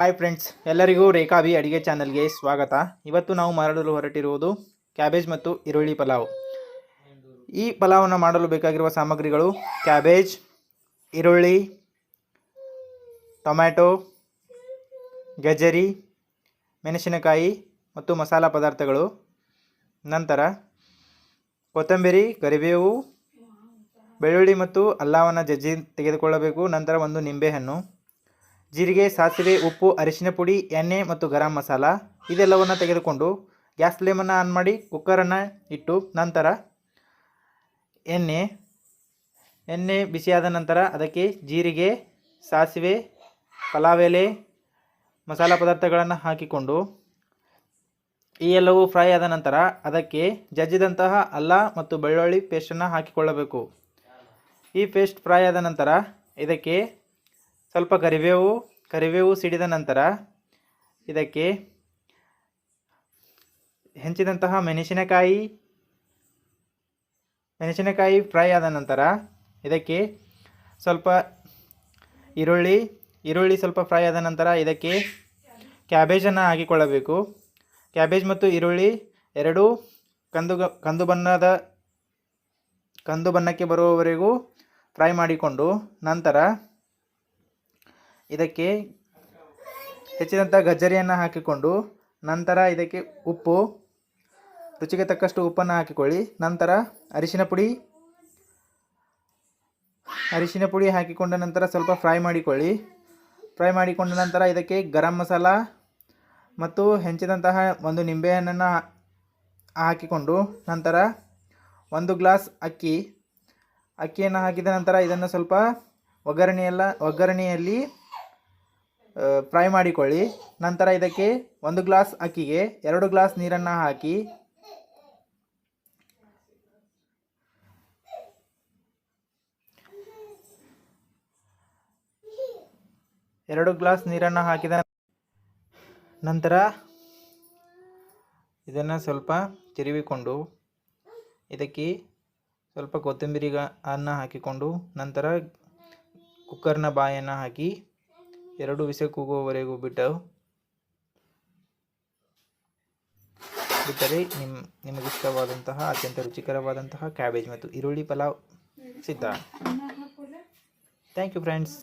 Hi friends ಎಲ್ಲರಿಗೂ ರೇಖಾಭಿ ಅಡುಗೆ ಚಾನಲ್ಗೆ ಸ್ವಾಗತ. ಇವತ್ತು ನಾವು ಮಾಡಲು ಹೊರಟಿರುವುದು ಕ್ಯಾಬೇಜ್ ಮತ್ತು ಈರುಳ್ಳಿ ಪಲಾವ್. ಈ ಪಲಾವನ್ನು ಮಾಡಲು ಬೇಕಾಗಿರುವ ಸಾಮಗ್ರಿಗಳು ಕ್ಯಾಬೇಜ್, ಈರುಳ್ಳಿ, ಟೊಮ್ಯಾಟೊ, ಗಜರಿ, ಮೆಣಸಿನಕಾಯಿ ಮತ್ತು ಮಸಾಲ ಪದಾರ್ಥಗಳು. ನಂತರ ಕೊತ್ತಂಬರಿ, ಕರಿಬೇವು, ಬೆಳ್ಳುಳ್ಳಿ ಮತ್ತು ಅಲ್ಲವನ್ನು ಜಜ್ಜಿ ತೆಗೆದುಕೊಳ್ಳಬೇಕು. ನಂತರ ಒಂದು ನಿಂಬೆಹಣ್ಣು. ಜೀರಿಗೆ, ಸಾಸಿವೆ, ಉಪ್ಪು, ಅರಿಶಿನ ಪುಡಿ, ಎಣ್ಣೆ ಮತ್ತು ಗರಂ ಮಸಾಲ ಇದೆಲ್ಲವನ್ನು ತೆಗೆದುಕೊಂಡು ಗ್ಯಾಸ್ ಫ್ಲೇಮನ್ನು ಆನ್ ಮಾಡಿ ಕುಕ್ಕರನ್ನು ಇಟ್ಟು ನಂತರ ಎಣ್ಣೆ ಎಣ್ಣೆ ಬಿಸಿಯಾದ ನಂತರ ಅದಕ್ಕೆ ಜೀರಿಗೆ, ಸಾಸಿವೆ, ಪಲಾವೆಲೆ, ಮಸಾಲ ಪದಾರ್ಥಗಳನ್ನು ಹಾಕಿಕೊಂಡು ಈ ಎಲ್ಲವೂ ಫ್ರೈ ಆದ ನಂತರ ಅದಕ್ಕೆ ಜಜ್ಜಿದಂತಹ ಅಲ್ಲ ಮತ್ತು ಬೆಳ್ಳುಳ್ಳಿ ಪೇಸ್ಟನ್ನು ಹಾಕಿಕೊಳ್ಳಬೇಕು. ಈ ಪೇಸ್ಟ್ ಫ್ರೈ ಆದ ನಂತರ ಇದಕ್ಕೆ ಸ್ವಲ್ಪ ಕರಿಬೇವು ಕರಿಬೇವು ಸಿಡಿದ ನಂತರ ಇದಕ್ಕೆ ಹೆಂಚಿದಂತಹ ಮೆಣಸಿನಕಾಯಿ ಮೆಣಸಿನಕಾಯಿ ಫ್ರೈ ಆದ ನಂತರ ಇದಕ್ಕೆ ಸ್ವಲ್ಪ ಈರುಳ್ಳಿ ಈರುಳ್ಳಿ ಸ್ವಲ್ಪ ಫ್ರೈ ಆದ ನಂತರ ಇದಕ್ಕೆ ಕ್ಯಾಬೇಜನ್ನು ಹಾಕಿಕೊಳ್ಳಬೇಕು. ಕ್ಯಾಬೇಜ್ ಮತ್ತು ಈರುಳ್ಳಿ ಎರಡೂ ಕಂದು ಕಂದು ಬಣ್ಣದ, ಕಂದು ಬಣ್ಣಕ್ಕೆ ಬರುವವರೆಗೂ ಫ್ರೈ ಮಾಡಿಕೊಂಡು ನಂತರ ಇದಕ್ಕೆ ಹೆಚ್ಚಿದಂಥ ಗಜ್ಜರಿಯನ್ನು ಹಾಕಿಕೊಂಡು ನಂತರ ಇದಕ್ಕೆ ಉಪ್ಪು, ರುಚಿಗೆ ತಕ್ಕಷ್ಟು ಉಪ್ಪನ್ನು ಹಾಕಿಕೊಳ್ಳಿ. ನಂತರ ಅರಿಶಿನ ಪುಡಿ ಅರಿಶಿನ ಪುಡಿ ಹಾಕಿಕೊಂಡ ನಂತರ ಸ್ವಲ್ಪ ಫ್ರೈ ಮಾಡಿಕೊಳ್ಳಿ. ಫ್ರೈ ಮಾಡಿಕೊಂಡ ನಂತರ ಇದಕ್ಕೆ ಗರಂ ಮಸಾಲ ಮತ್ತು ಹೆಂಚಿದಂತಹ ಒಂದು ನಿಂಬೆಹಣ್ಣನ್ನು ಹಾಕಿಕೊಂಡು ನಂತರ ಒಂದು ಗ್ಲಾಸ್ ಅಕ್ಕಿ. ಅಕ್ಕಿಯನ್ನು ಹಾಕಿದ ನಂತರ ಇದನ್ನು ಸ್ವಲ್ಪ ಒಗ್ಗರಣೆಯೆಲ್ಲ, ಒಗ್ಗರಣೆಯಲ್ಲಿ ಫ್ರೈ ಮಾಡಿಕೊಳ್ಳಿ. ನಂತರ ಇದಕ್ಕೆ ಒಂದು ಗ್ಲಾಸ್ ಅಕ್ಕಿಗೆ ಎರಡು ಗ್ಲಾಸ್ ನೀರನ್ನು ಹಾಕಿ. ಎರಡು ಗ್ಲಾಸ್ ನೀರನ್ನು ಹಾಕಿದ ನಂತರ ಇದನ್ನು ಸ್ವಲ್ಪ ತಿರುವಿಕೊಂಡು ಇದಕ್ಕೆ ಸ್ವಲ್ಪ ಕೊತ್ತಂಬರಿ ಅನ್ನ ಹಾಕಿಕೊಂಡು ನಂತರ ಕುಕ್ಕರ್ನ ಬಾಯನ್ನು ಹಾಕಿ ಎರಡು ವಿಷ ಕೂಗುವವರೆಗೂ ಬಿಟ್ಟು ಬಿಟ್ಟರೆ ನಿಮ್ ನಿಮಗಿಷ್ಟವಾದಂತಹ ಅತ್ಯಂತ ರುಚಿಕರವಾದಂತಹ ಕ್ಯಾಬೇಜ್ ಮತ್ತು ಈರುಳ್ಳಿ ಪಲಾವ್ ಸಿದ್ಧ. Thank you friends